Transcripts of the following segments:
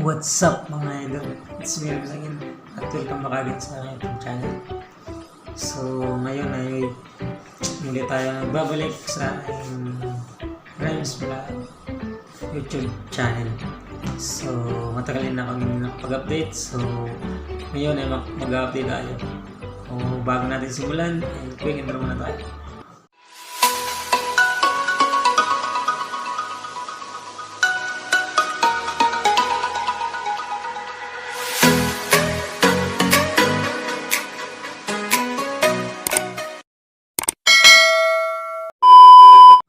What's up mga idol? It's me again at welcome back agad sa YouTube channel. So ngayon ay hindi tayo nagbabalik sa aking Rhymes Vlog YouTube channel. So matagal na kami nakapag-update. So ngayon ay mag- mag-update tayo. O bago natin simulan, ay quick intro muna tayo.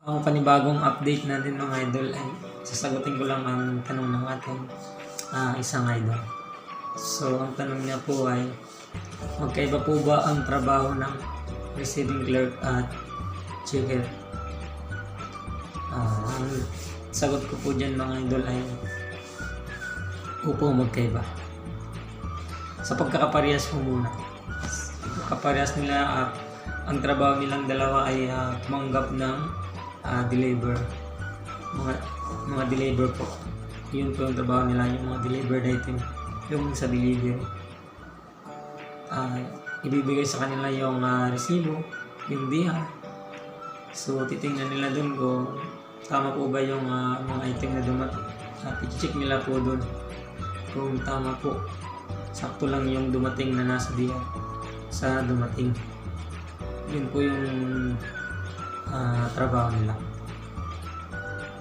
Ang panibagong update natin mga idol ay sasagutin ko lang ang tanong ng ating ah, isang idol. So, ang tanong niya po ay magkaiba po ba ang trabaho ng receiving clerk at checker? Ah, ang sagot ko po dyan mga idol ay upo magkaiba. Sa pagkakaparehas po muna. Pagkakaparehas nila at ang trabaho nilang dalawa ay ah, tumanggap ng ah, deliver. Mga mga deliver po. Yun po yung trabaho nila yung mga delivered item. Yung sa delivery. Ah, ibibigay sa kanila yung ah, resibo yung DR so titingnan nila dun kung tama po ba yung ah, mga item na dumating at i-check nila po dun kung tama po. Sakto lang yung dumating na nasa DR sa dumating. Yun po yung ah, trabaho nila.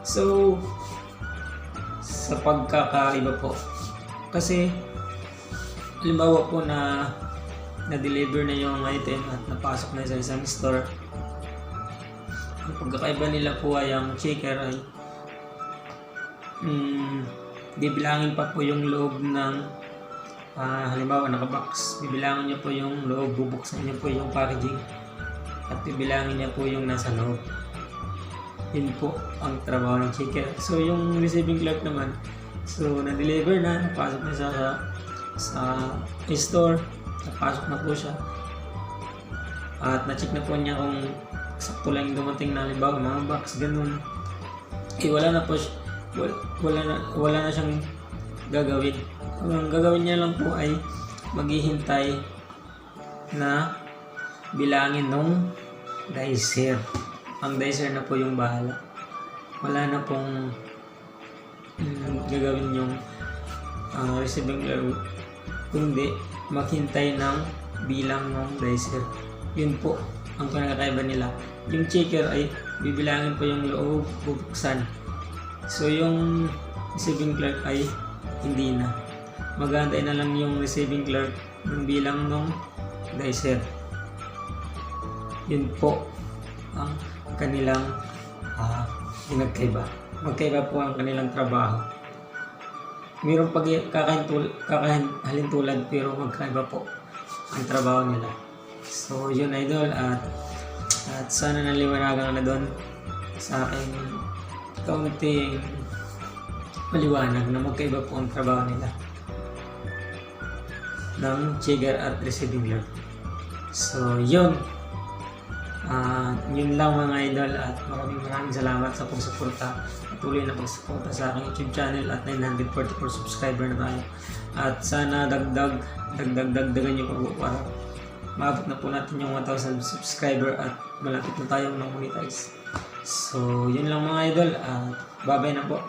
So, sa pagkakaiba po, kasi halimbawa po na na-deliver na yung item at napasok na sa isang store, ang pagkakaiba nila po ay ang checker ay mm, bibilangin pa po yung loob ng ah, halimbawa nakabox, bibilangin niyo po yung loob, bubuksan niyo po yung packaging at bibilangin niya po yung nasa loob. Yun po ang trabaho ng checker. So yung receiving clerk naman, so na-deliver na, napasok na siya sa, sa store, napasok na po siya. At na-check na po niya kung sakto lang yung dumating na halimbawa mga box, ganun. Eh wala na po siya, wala, wala na, wala na siyang gagawin. Ang gagawin niya lang po ay maghihintay na bilangin nung dicer. Ang dicer na po yung bahala. Wala na pong mm, gagawin yung ah, receiving clerk. Kundi maghintay ng bilang ng dicer. Yun po ang pinakakaiba nila. Yung checker ay bibilangin po yung loob bubuksan. So yung receiving clerk ay hindi na. Magantay na lang yung receiving clerk ng bilang ng dicer yun po ang kanilang ah, pinagkaiba. Magkaiba po ang kanilang trabaho. Mayroong pag kakahintul, kakahalintulad pero magkaiba po ang trabaho nila. So yun idol at at sana naliwanagan na doon sa aking kaunting maliwanag na magkaiba po ang trabaho nila ng trigger at receiving clerk. So yun, Ah, yun lang mga idol at maraming maraming salamat sa pagsuporta. Patuloy na pagsuporta sa aking YouTube channel at 944 subscriber na tayo. At sana dagdag, dagdag, dagdagan niyo po para maabot na po natin yung 1,000 subscriber at malapit na tayong na-monetize. So, yun lang mga idol at babay na po.